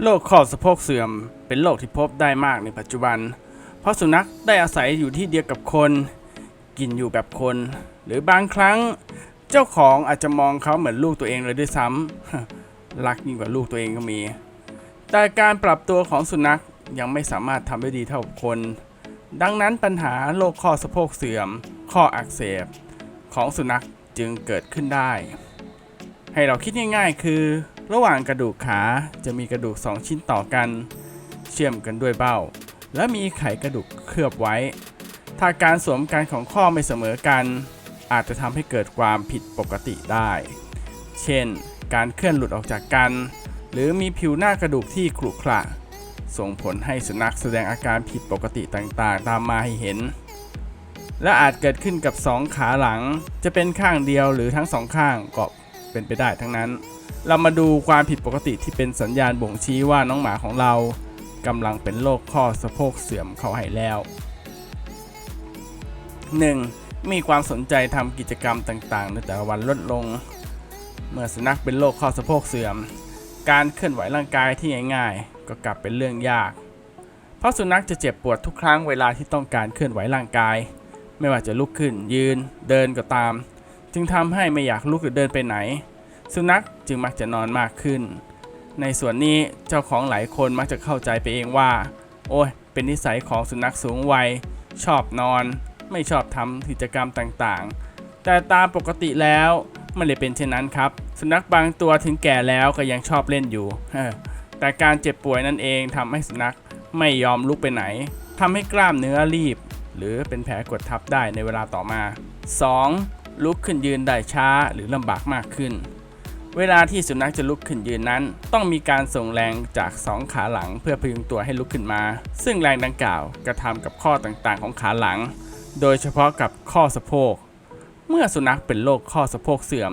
โรคข้อสะโพกเสื่อม เป็นโรคที่พบได้มากในปัจจุบัน เพราะสุนัขได้อาศัยอยู่ที่เดียวกับคน กินอยู่แบบคน หรือบางครั้ง เจ้าของอาจจะมองเขาเหมือนลูกตัวเองเลยด้วยซ้ำรักยิ่งกว่าลูกตัวเองก็มี แต่การปรับตัวของสุนัขยังไม่สามารถทำได้ดีเท่าคน ดังนั้นปัญหาโรคข้อสะโพกเสื่อม ข้ออักเสบ ของสุนัขจึงเกิดขึ้นได้ ให้เราคิดง่าย ๆ คือ ระหว่างกระดูกขาจะมีกระดูก 2 ชิ้นต่อกัน เชื่อมกันด้วยเบ้า และมีไขกระดูกเคลือบไว้ ถ้าการสวมกันของข้อไม่เสมอกัน อาจจะทำให้เกิดความผิดปกติได้ เช่น การเคลื่อนหลุดออกจากกัน หรือมีผิวหน้ากระดูกที่ขรุขระส่งผลให้สุนัขแสดงอาการผิดปกติต่างๆ ตามมาให้เห็น และอาจเกิดขึ้นกับสองขาหลัง จะเป็นข้างเดียวหรือทั้งสองข้างก็ เป็นไปได้ทั้งนั้น เรามาดูความผิดปกติที่เป็นสัญญาณบ่งชี้ว่าน้องหมาของเรากำลังเป็นโรคข้อสะโพกเสื่อมเขาให้แล้ว 1. มีความสนใจทำกิจกรรมต่างๆ ในแต่ละวันลดลง เมื่อสุนัขเป็นโรคข้อสะโพกเสื่อม การเคลื่อนไหวร่างกายที่ง่ายๆ ก็กลับเป็นเรื่องยาก เพราะสุนัขจะเจ็บปวดทุกครั้งเวลาที่ต้องการเคลื่อนไหวร่างกาย ไม่ว่าจะลุกขึ้นยืน เดินก็ตาม จึงทำให้ไม่อยากลุกหรือเดินไปไหน สุนัขจึงมักจะนอนมากขึ้น ในส่วนนี้เจ้าของหลายคนมักจะเข้าใจไปเองว่า โอ้ย เป็นนิสัยของสุนัขสูงวัย ชอบนอน ไม่ชอบทำกิจกรรมต่างๆ แต่ตามปกติแล้วไม่ได้เป็นเช่นนั้นครับ สุนัขบางตัวถึงแก่แล้วก็ยังชอบเล่นอยู่ แต่การเจ็บป่วยนั่นเองทำให้สุนัขไม่ยอมลุกไปไหนทำให้กล้ามเนื้อรีบ หรือเป็นแผลกดทับได้ในเวลาต่อมา 2. ลุกขึ้นยืนได้ช้าหรือลำบากมากขึ้น เวลาที่สุนัขจะลุกขึ้นยืนนั้น ต้องมีการส่งแรงจากสองขาหลังเพื่อพยุงตัวให้ลุกขึ้นมา ซึ่งแรงดังกล่าวกระทำกับข้อต่างๆ ของขาหลัง โดยเฉพาะกับข้อสะโพก เมื่อสุนัขเป็นโรคข้อสะโพกเสื่อม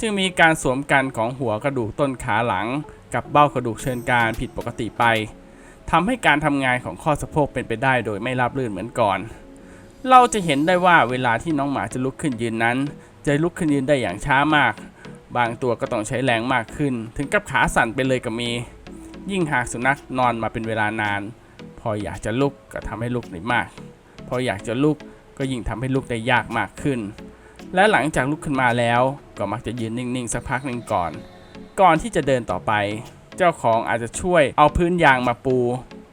จึงมีการสวมกันของหัวกระดูกต้นขาหลัง กับเบ้ากระดูกเชิงกรานผิดปกติไปทำให้การทำงานของข้อสะโพกเป็นไปได้โดยไม่ราบรื่นเหมือนก่อน เราจะเห็นได้ว่าเวลาที่น้องหมาจะลุกขึ้นยืนนั้น จะลุกขึ้นยืนได้อย่างช้ามาก บางตัวก็ต้องใช้แรงมากขึ้น ถึงกับขาสั่นไปเลยก็มี ยิ่งหากสุนัขนอนมาเป็นเวลานาน พออยากจะลุกก็ทำให้ลุกได้มาก พออยากจะลุกก็ยิ่งทำให้ลุกได้ยากมากขึ้น และหลังจากลุกขึ้นมาแล้ว ก็มักจะยืนนิ่งๆสักพักหนึ่งก่อน ก่อนที่จะเดินต่อไป เจ้าของอาจจะช่วยเอาพื้นยางมาปู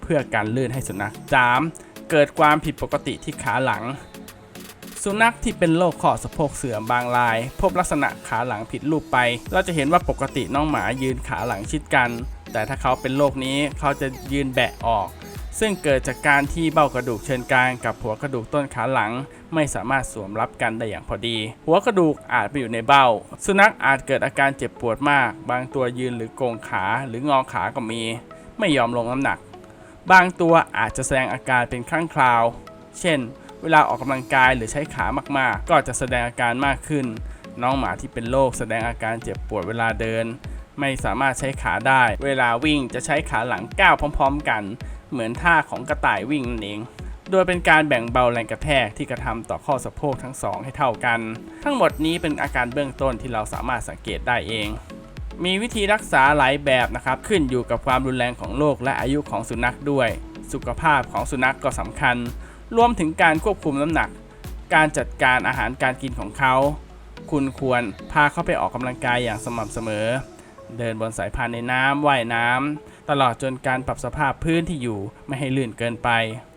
เพื่อการลื่นให้สุนัข 3. เกิดความผิดปกติที่ขาหลัง สุนัขที่เป็นโรคข้อสะโพกเสื่อมบางราย พบลักษณะขาหลังผิดรูปไป เราจะเห็นว่าปกติน้องหมายืนขาหลังชิดกัน แต่ถ้าเขาเป็นโรคนี้เขาจะยืนแบะออก ซึ่งเกิดจากการที่เบ้ากระดูกเชิงกรานกับหัวกระดูกต้นขาหลัง ไม่สามารถสวมรับกันได้อย่างพอดี หัวกระดูกอาจไปอยู่ในเบ้า สุนัขอาจเกิดอาการเจ็บปวดมาก บางตัวยืนหรือโกงขาหรืองอขาก็มี ไม่ยอมลงน้ำหนัก บางตัวอาจจะแสดงอาการเป็นครั้งคราว เช่น เวลาออกกำลังกายหรือใช้ขามากๆ ก็จะแสดงอาการมากขึ้น น้องหมาที่เป็นโรคแสดงอาการเจ็บปวดเวลาเดิน ไม่สามารถใช้ขาได้ เวลาวิ่งจะใช้ขาหลังก้าวพร้อม ๆ กัน เหมือนท่าของกระต่ายวิ่งนั่นเองโดยเป็นการแบ่งเบาแรงกระแทกที่กระทำต่อข้อสะโพกทั้งสองให้เท่ากัน ทั้งหมดนี้เป็นอาการเบื้องต้นที่เราสามารถสังเกตได้เอง มีวิธีรักษาหลายแบบนะครับ ขึ้นอยู่กับความรุนแรงของโรคและอายุของสุนัขด้วย สุขภาพของสุนัขก็สำคัญ รวมถึงการควบคุมน้ำหนัก การจัดการอาหารการกินของเขา คุณควรพาเขาไปออกกำลังกายอย่างสม่ำเสมอ เดินบนสายพานในน้ำว่ายน้ำตลอดจนการปรับสภาพพื้นที่อยู่ไม่ให้ลื่นเกินไป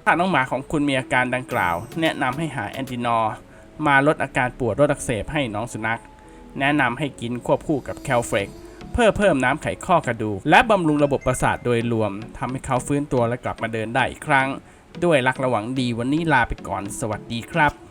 ถ้าน้องหมาของคุณมีอาการดังกล่าว แนะนำให้หาแอนตินอร์มาลดอาการปวดลดอักเสบให้น้องสุนัข แนะนำให้กินควบคู่กับแคลเฟกเพื่อเพิ่มน้ำไขข้อกระดูก และบำรุงระบบประสาทโดยรวมทำให้เขาฟื้นตัวและกลับมาเดินได้อีกครั้ง ด้วยรักระหวังดีวันนี้ลาไปก่อนสวัสดีครับ